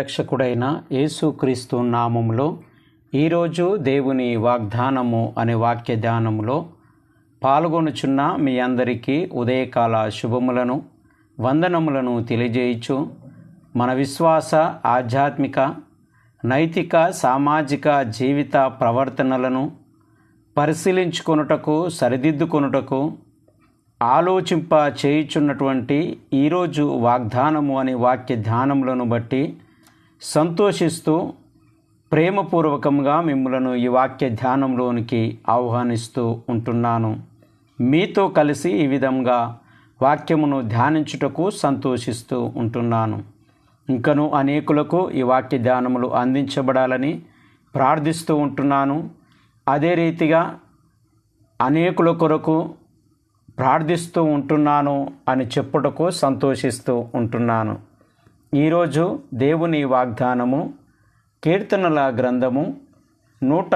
రక్షకుడైన యేసుక్రీస్తు నామములో ఈరోజు దేవుని వాగ్దానము అనే వాక్య ధ్యానములో పాల్గొనుచున్న మీ అందరికీ ఉదయకాల శుభములను వందనములను తెలియజేయచ్చు మన విశ్వాస ఆధ్యాత్మిక నైతిక సామాజిక జీవిత ప్రవర్తనలను పరిశీలించుకొనుటకు సరిదిద్దుకొనుటకు ఆలోచింప చేయుచున్నటువంటి ఈరోజు వాగ్దానము అనే వాక్య ధ్యానములను బట్టి సంతోషిస్తూ ప్రేమపూర్వకంగా మిమ్మలను ఈ వాక్య ధ్యానంలోనికి ఆహ్వానిస్తూ ఉంటున్నాను. మీతో కలిసి ఈ విధంగా వాక్యమును ధ్యానించుటకు సంతోషిస్తూ ఉంటున్నాను. ఇంకను అనేకులకు ఈ వాక్య ధ్యానములు అందించబడాలని ప్రార్థిస్తూ ఉంటున్నాను. అదే రీతిగా అనేకుల కొరకు ప్రార్థిస్తూ ఉంటున్నాను అని చెప్పుటకు సంతోషిస్తూ ఉంటున్నాను. ఈరోజు దేవుని వాగ్దానము కీర్తనల గ్రంథము నూట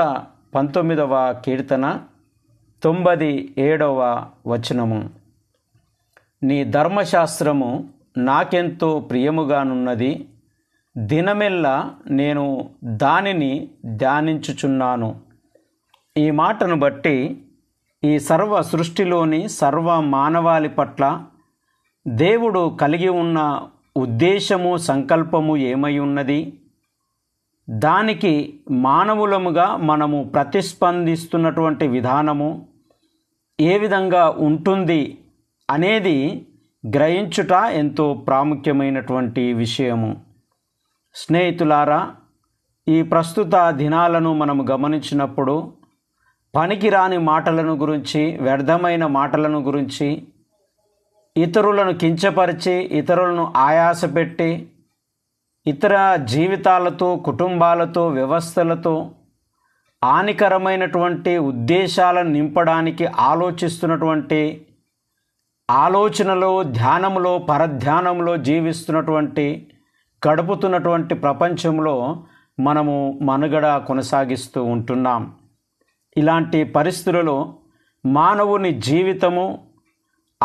పంతొమ్మిదవ కీర్తన తొంభై ఏడవ వచనము. నీ ధర్మశాస్త్రము నాకెంతో ప్రియముగానున్నది దినమెల్లా నేను దానిని ధ్యానించుచున్నాను. ఈ మాటను బట్టి ఈ సర్వ సృష్టిలోని సర్వ మానవాళి పట్ల దేవుడు కలిగి ఉన్న ఉద్దేశము సంకల్పము ఏమై ఉన్నది? దానికి మానవులముగా మనము ప్రతిస్పందిస్తున్నటువంటి విధానము ఏ విధంగా ఉంటుంది అనేది గ్రహించుట ఎంతో ప్రాముఖ్యమైనటువంటి విషయము. స్నేహితులారా ఈ ప్రస్తుత దినాలను మనము గమనించినప్పుడు పనికిరాని మాటలను గురించి వ్యర్థమైన మాటలను గురించి ఇతరులను కించపరిచి ఇతరులను ఆయాసపెట్టి ఇతర జీవితాలతో కుటుంబాలతో వ్యవస్థలతో హానికరమైనటువంటి ఉద్దేశాలను నింపడానికి ఆలోచిస్తున్నటువంటి ఆలోచనలో ధ్యానంలో పరధ్యానంలో జీవిస్తున్నటువంటి గడుపుతున్నటువంటి ప్రపంచంలో మనము మనుగడ కొనసాగిస్తూ ఉంటున్నాం. ఇలాంటి పరిస్థితులలో మానవుని జీవితము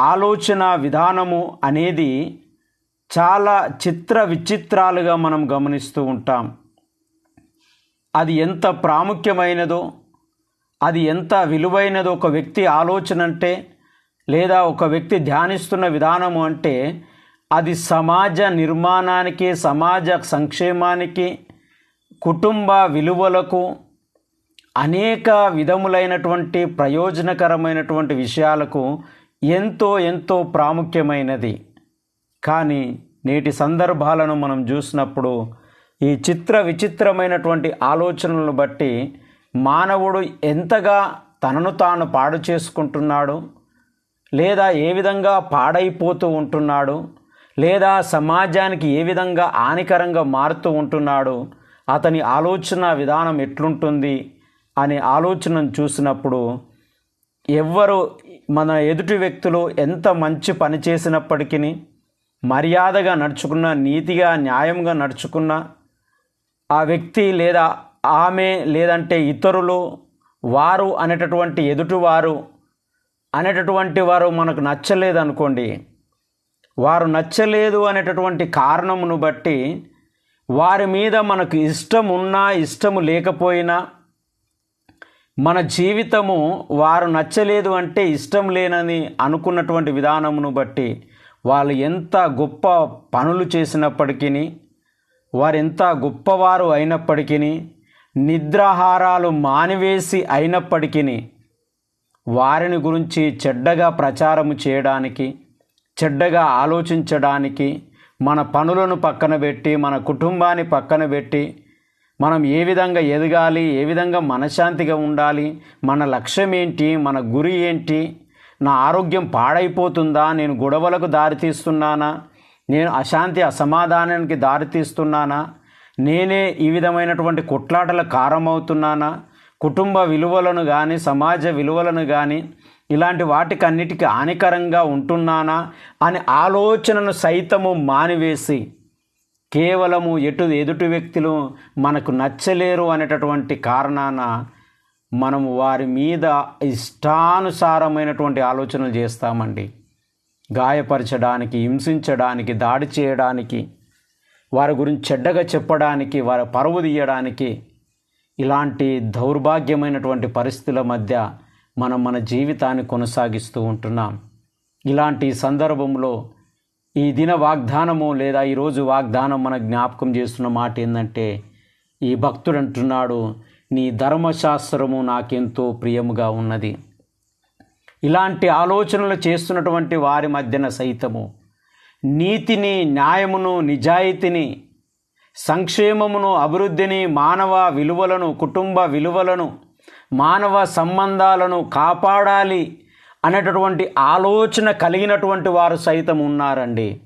ఆలోచన విధానము అనేది చాలా చిత్ర విచిత్రాలుగా మనం గమనిస్తూ ఉంటాం. అది ఎంత ప్రాముఖ్యమైనదో అది ఎంత విలువైనదో ఒక వ్యక్తి ఆలోచన అంటే లేదా ఒక వ్యక్తి ధ్యానిస్తున్న విధానము అంటే అది సమాజ నిర్మాణానికి సమాజ సంక్షేమానికి కుటుంబ విలువలకు అనేక విధములైనటువంటి ప్రయోజనకరమైనటువంటి విషయాలకు ఎంతో ఎంతో ప్రాముఖ్యమైనది. కానీ నేటి సందర్భాలను మనం చూసినప్పుడు ఈ చిత్ర విచిత్రమైనటువంటి ఆలోచనలను బట్టి మానవుడు ఎంతగా తనను తాను పాడు చేసుకుంటున్నాడు లేదా ఏ విధంగా పాడైపోతూ ఉంటున్నాడు లేదా సమాజానికి ఏ విధంగా హానికరంగా మారుతూ ఉంటున్నాడు అతని ఆలోచన విధానం ఎట్లుంటుంది అనే ఆలోచనను చూసినప్పుడు ఎవ్వరు మన ఎదుటి వ్యక్తులు ఎంత మంచి పని చేసినప్పటికీ మర్యాదగా నడుచుకున్న నీతిగా న్యాయంగా నడుచుకున్న ఆ వ్యక్తి లేదా ఆమె లేదంటే ఇతరులు వారు అనేటటువంటి ఎదుటివారు అనేటటువంటి వారు మనకు నచ్చలేదు అనుకోండి వారు నచ్చలేదు అనేటటువంటి కారణమును బట్టి వారి మీద మనకు ఇష్టం ఉన్నా ఇష్టము లేకపోయినా మన జీవితము వారు నచ్చలేదు అంటే ఇష్టం లేనని అనుకున్నటువంటి విధానమును బట్టి వాళ్ళు ఎంత గొప్ప పనులు చేసినప్పటికీ వారు ఎంత గొప్పవారు అయినప్పటికీ నిద్రాహారాలు మానివేసి అయినప్పటికీ వారిని గురించి చెడ్డగా ప్రచారము చేయడానికి చెడ్డగా ఆలోచించడానికి మన పనులను పక్కన పెట్టి మన కుటుంబాన్ని పక్కన పెట్టి మనం ఏ విధంగా ఎదగాలి ఏ విధంగా మనశ్శాంతిగా ఉండాలి మన లక్ష్యం ఏంటి మన గురి ఏంటి నా ఆరోగ్యం పాడైపోతుందా నేను గొడవలకు దారితీస్తున్నానా నేను అశాంతి అసమాధానానికి దారితీస్తున్నానా నేనే ఈ విధమైనటువంటి కొట్లాటల కారమవుతున్నానా కుటుంబ విలువలను కానీ సమాజ విలువలను కానీ ఇలాంటి వాటికన్నిటికీ హానికరంగా ఉంటున్నానా అనే ఆలోచనను సైతము మానివేసి కేవలము ఎటు ఎదుటి వ్యక్తులు మనకు నచ్చలేరు అనేటటువంటి కారణాన మనము వారి మీద ఇష్టానుసారమైనటువంటి ఆలోచనలు చేస్తామండి. గాయపరచడానికి హింసించడానికి దాడి చేయడానికి వారి గురించి చెడ్డగా చెప్పడానికి వారి పరువు తీయడానికి ఇలాంటి దౌర్భాగ్యమైనటువంటి పరిస్థితుల మధ్య మనం మన జీవితాన్ని కొనసాగిస్తూ ఉంటున్నాం. ఇలాంటి సందర్భంలో ఈ దిన వాగ్దానము లేదా ఈరోజు వాగ్దానం మన జ్ఞాపకం చేస్తున్న మాట ఏంటంటే ఈ భక్తుడు అంటున్నాడు నీ ధర్మశాస్త్రము నాకెంతో ప్రియముగా ఉన్నది. ఇలాంటి ఆలోచనలు చేస్తున్నటువంటి వారి మధ్యన సైతము నీతిని న్యాయమును నిజాయితీని సంక్షేమమును అభివృద్ధిని మానవ విలువలను కుటుంబ విలువలను మానవ సంబంధాలను కాపాడాలి అనేటటువంటి ఆలోచన కలిగినటువంటి వారు సైతం ఉన్నారండి.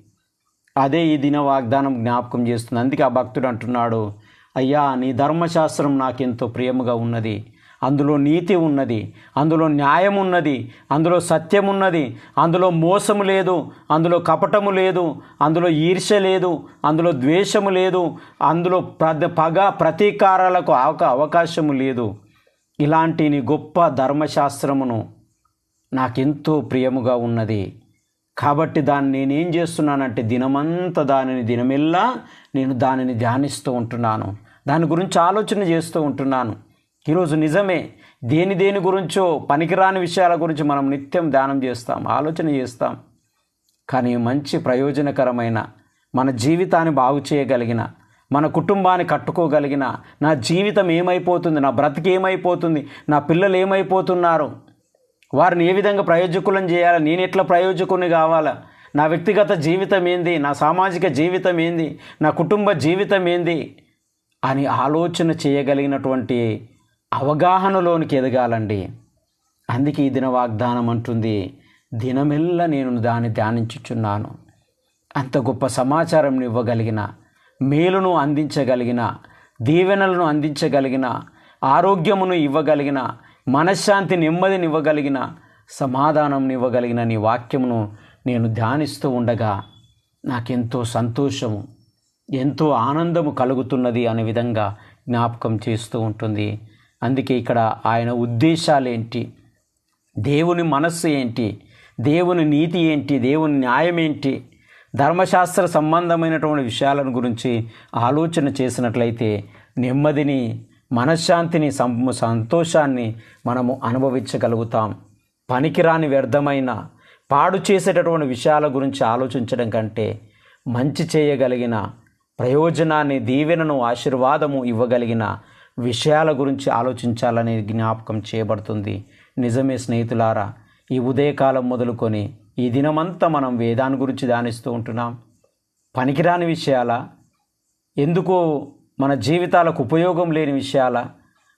అదే ఈ దిన వాగ్దానం జ్ఞాపకం చేస్తుంది. అందుకే ఆ భక్తుడు అంటున్నాడు అయ్యా నీ ధర్మశాస్త్రం నాకెంతో ప్రియముగా ఉన్నది. అందులో నీతి ఉన్నది. అందులో న్యాయం ఉన్నది. అందులో సత్యం ఉన్నది. అందులో మోసము లేదు. అందులో కపటము లేదు. అందులో ఈర్ష్య లేదు. అందులో ద్వేషము లేదు. అందులో పగ ప్రతీకారాలకు అవక అవకాశము లేదు. ఇలాంటి నీ గొప్ప ధర్మశాస్త్రమును నాకెంతో ప్రియముగా ఉన్నది. కాబట్టి దాన్ని నేనేం చేస్తున్నానంటే దినమంతా దానిని దినమెల్లా నేను దానిని ధ్యానిస్తూ ఉంటున్నాను. దాని గురించి ఆలోచన చేస్తూ ఉంటున్నాను. ఈరోజు నిజమే దేని దేని గురించో పనికిరాని విషయాల గురించి మనం నిత్యం ధ్యానం చేస్తాం ఆలోచన చేస్తాం. కానీ మంచి ప్రయోజనకరమైన మన జీవితాన్ని బాగు చేయగలిగిన మన కుటుంబాన్ని కట్టుకోగలిగిన నా జీవితం ఏమైపోతుంది నా బ్రతికి ఏమైపోతుంది నా పిల్లలు ఏమైపోతున్నారు వారిని ఏ విధంగా ప్రయోజకులను చేయాలా? నేను ఎట్లా ప్రయోజకుని కావాలా? నా వ్యక్తిగత జీవితం ఏంది? నా సామాజిక జీవితం ఏంది? నా కుటుంబ జీవితం ఏంది? అని ఆలోచన చేయగలిగినటువంటి అవగాహనలోనికి ఎదగాలండి. అందుకే ఈ దిన వాగ్దానం అంటుంది దినమెల్ల నేను దాన్ని ధ్యానించుచున్నాను. అంత గొప్ప సమాచారం ఇవ్వగలిగిన మేలును అందించగలిగిన దీవెనలను అందించగలిగిన ఆరోగ్యమును ఇవ్వగలిగిన మనశ్శాంతి నెమ్మదిని ఇవ్వగలిగిన సమాధానం ఇవ్వగలిగిన నీ వాక్యమును నేను ధ్యానిస్తూ ఉండగా నాకెంతో సంతోషము ఎంతో ఆనందము కలుగుతున్నది అనే విధంగా జ్ఞాపకం చేస్తూ ఉంటుంది. అందుకే ఇక్కడ ఆయన ఉద్దేశాలు ఏంటి దేవుని మనస్సు ఏంటి? దేవుని నీతి ఏంటి? దేవుని న్యాయం ఏంటి? ధర్మశాస్త్ర సంబంధమైనటువంటి విషయాలను గురించి ఆలోచన చేసినట్లయితే నెమ్మదిని మనశ్శాంతిని సం సంతోషాన్ని మనము అనుభవించగలుగుతాం. పనికిరాని వ్యర్థమైన పాడు చేసేటటువంటి విషయాల గురించి ఆలోచించడం కంటే మంచి చేయగలిగిన ప్రయోజనాన్ని దీవెనను ఆశీర్వాదము ఇవ్వగలిగిన విషయాల గురించి ఆలోచించాలని జ్ఞాపకం చేయబడుతుంది. నిజమే స్నేహితులారా ఈ ఉదయకాలం మొదలుకొని ఈ దినమంతా మనం వేదాన్ని గురించి ధ్యానిస్తూ ఉంటున్నాం. పనికిరాని విషయాల ఎందుకో మన జీవితాలకు ఉపయోగం లేని విషయాల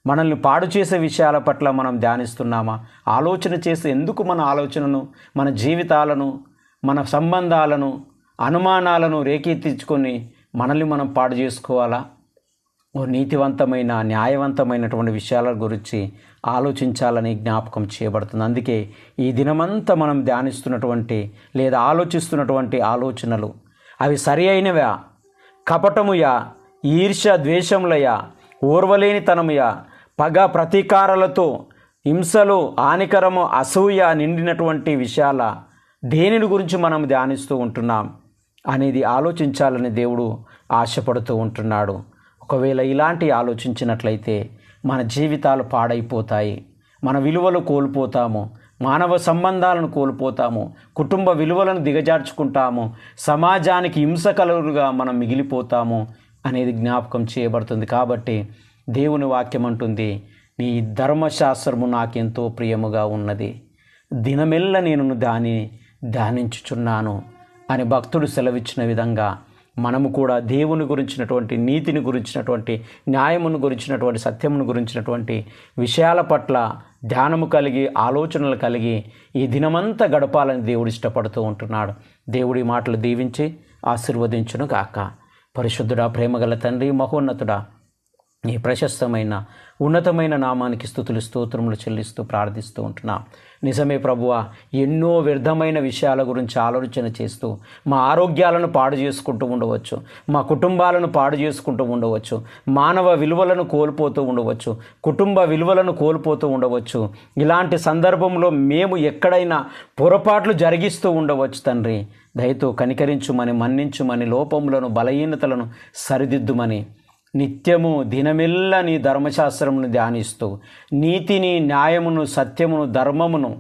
మనల్ని పాడు చేసే విషయాల పట్ల మనం ధ్యానిస్తున్నామా? ఆలోచన చేసి ఎందుకు మన ఆలోచనను మన జీవితాలను మన సంబంధాలను అనుమానాలను రేకెత్తించుకొని మనల్ని మనం పాడు చేసుకోవాలా? ఓ నీతివంతమైన న్యాయవంతమైనటువంటి విషయాల గురించి ఆలోచించాలని జ్ఞాపకం చేయబడుతుంది. అందుకే ఈ దినమంతా మనం ధ్యానిస్తున్నటువంటి లేదా ఆలోచిస్తున్నటువంటి ఆలోచనలు అవి సరి అయినవా? కపటముయా? ఈర్ష్య ద్వేషములయ ఊర్వలేనితనముయ పగ ప్రతీకారాలతో హింసలు హానికరము అసూయ నిండినటువంటి విషయాల దేనిని గురించి మనం ధ్యానిస్తూ ఉంటున్నాం అనేది ఆలోచించాలని దేవుడు ఆశపడుతూ ఉంటున్నాడు. ఒకవేళ ఇలాంటి ఆలోచించినట్లయితే మన జీవితాలు పాడైపోతాయి మన విలువలు కోల్పోతాము మానవ సంబంధాలను కోల్పోతాము కుటుంబ విలువలను దిగజార్చుకుంటాము సమాజానికి హింసకలుగా మనం మిగిలిపోతాము అనేది జ్ఞాపకం చేయబడుతుంది కాబట్టి దేవుని వాక్యం అంటుంది నీ ధర్మశాస్త్రము నాకెంతో ప్రియముగా ఉన్నది. దినమెల్ల నేను దాని ధ్యానించుచున్నాను అని భక్తుడు సెలవిచ్చిన విధంగా మనము కూడా దేవుని గురించినటువంటి నీతిని గురించినటువంటి న్యాయమును గురించినటువంటి సత్యమును గురించినటువంటి విషయాల పట్ల ధ్యానము కలిగి ఆలోచనలు కలిగి ఈ దినమంతా గడపాలని దేవుడు ఇష్టపడుతూ ఉంటున్నాడు. దేవుడి మాటలు దీవించి ఆశీర్వదించును కాక పరిశుద్ధుడా ప్రేమగల తండ్రి మహోన్నతుడా నీ ప్రశస్తమైన ఉన్నతమైన నామానికి స్థుతులు స్తోత్రములు చెల్లిస్తూ ప్రార్థిస్తూ ఉంటున్నాం. నిజమే ప్రభువా ఎన్నో వ్యర్థమైన విషయాల గురించి ఆలోచన చేస్తూ మా ఆరోగ్యాలను పాడు చేసుకుంటూ ఉండవచ్చు మా కుటుంబాలను పాడు చేసుకుంటూ ఉండవచ్చు మానవ విలువలను కోల్పోతూ ఉండవచ్చు కుటుంబ విలువలను కోల్పోతూ ఉండవచ్చు. ఇలాంటి సందర్భంలో మేము ఎక్కడైనా పొరపాట్లు జరిగిస్తూ ఉండవచ్చు తండ్రి. దయతో కనికరించుమని మన్నించుమని లోపములను బలహీనతలను సరిదిద్దుమని నిత్యము దినమెల్ల నీ ధర్మశాస్త్రమును ధ్యానిస్తూ నీతిని న్యాయమును సత్యమును ధర్మమును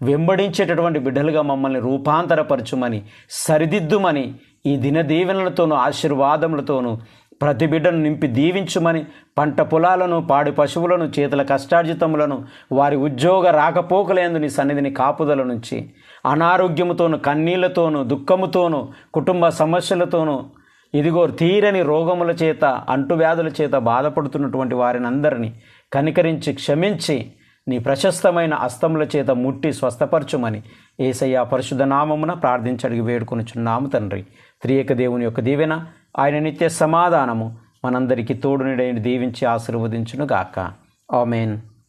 వెంబడించేటటువంటి బిడ్డలుగా మమ్మల్ని రూపాంతరపరచుమని సరిదిద్దుమని ఈ దిన దీవెనలతోనూ ఆశీర్వాదములతోనూ ప్రతి బిడ్డను నింపి దీవించుమని పంట పొలాలను పాడి పశువులను చేతుల కష్టార్జితములను వారి ఉద్యోగ రాకపోకలేందు నీ సన్నిధిని కాపుదల నుంచి అనారోగ్యముతోను కన్నీళ్ళతోనూ దుఃఖముతోనూ కుటుంబ సమస్యలతోనూ ఇదిగో తీరని రోగముల చేత అంటువ్యాధుల చేత బాధపడుతున్నటువంటి వారిని అందరినీ కనికరించి క్షమించి నీ ప్రశస్తమైన అస్తముల చేత ముట్టి స్వస్థపరచుమని ఏసయ్య పరిశుద్ధ నామమున ప్రార్థించడిగి వేడుకొనుచున్నాము తండ్రి. త్రియక దేవుని యొక్క దీవెన ఆయన నిత్య సమాధానము మనందరికీ తోడునిడైన దీవించి ఆశీర్వదించును గాక ఆమెన్.